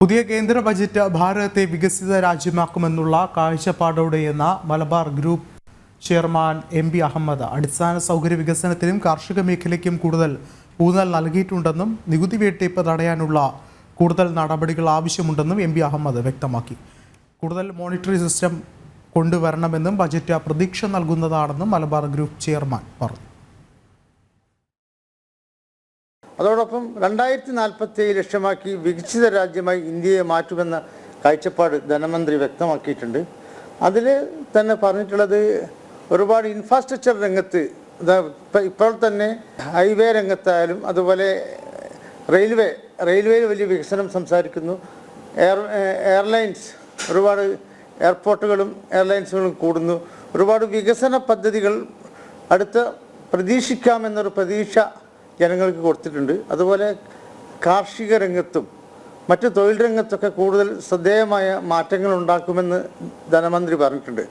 പുതിയ കേന്ദ്ര ബജറ്റ് ഭാരതത്തെ വികസിത രാജ്യമാക്കുമെന്നുള്ള കാഴ്ചപ്പാടോടെയെന്ന Malabar group chairman M P Ahammed അടിസ്ഥാന സൗകര്യ വികസനത്തിനും കാർഷിക മേഖലയ്ക്കും കൂടുതൽ ഊന്നൽ നൽകിയിട്ടുണ്ടെന്നും നികുതി വെട്ടിപ്പ് തടയാനുള്ള കൂടുതൽ നടപടികൾ ആവശ്യമുണ്ടെന്നും എം അഹമ്മദ് വ്യക്തമാക്കി. കൂടുതൽ മോണിറ്ററി സിസ്റ്റം കൊണ്ടുവരണമെന്നും ബജറ്റ് പ്രതീക്ഷ നൽകുന്നതാണെന്നും മലബാർ ഗ്രൂപ്പ് ചെയർമാൻ പറഞ്ഞു. അതോടൊപ്പം രണ്ടായിരത്തി നാൽപ്പത്തി ലക്ഷ്യമാക്കി വികസിത രാജ്യമായി ഇന്ത്യയെ മാറ്റുമെന്ന കാഴ്ചപ്പാട് ധനമന്ത്രി വ്യക്തമാക്കിയിട്ടുണ്ട്. അതിൽ തന്നെ പറഞ്ഞിട്ടുള്ളത് ഒരുപാട് ഇൻഫ്രാസ്ട്രക്ചർ രംഗത്ത് ഇപ്പോൾ തന്നെ ഹൈവേ രംഗത്തായാലും അതുപോലെ റെയിൽവേ റെയിൽവേയിൽ വലിയ വികസനം സംസാരിക്കുന്നു. എയർ എയർലൈൻസ് ഒരുപാട് എയർപോർട്ടുകളും എയർലൈൻസുകളും കൂടുന്നു. ഒരുപാട് വികസന പദ്ധതികൾ അടുത്ത പ്രതീക്ഷിക്കാമെന്നൊരു പ്രതീക്ഷ ജനങ്ങൾക്ക് കൊടുത്തിട്ടുണ്ട്. അതുപോലെ കാർഷിക രംഗത്തും മറ്റ് തൊഴിൽ രംഗത്തൊക്കെ കൂടുതൽ ശ്രദ്ധേയമായ മാറ്റങ്ങൾ ഉണ്ടാക്കുമെന്ന് ധനമന്ത്രി പറഞ്ഞിട്ടുണ്ട്.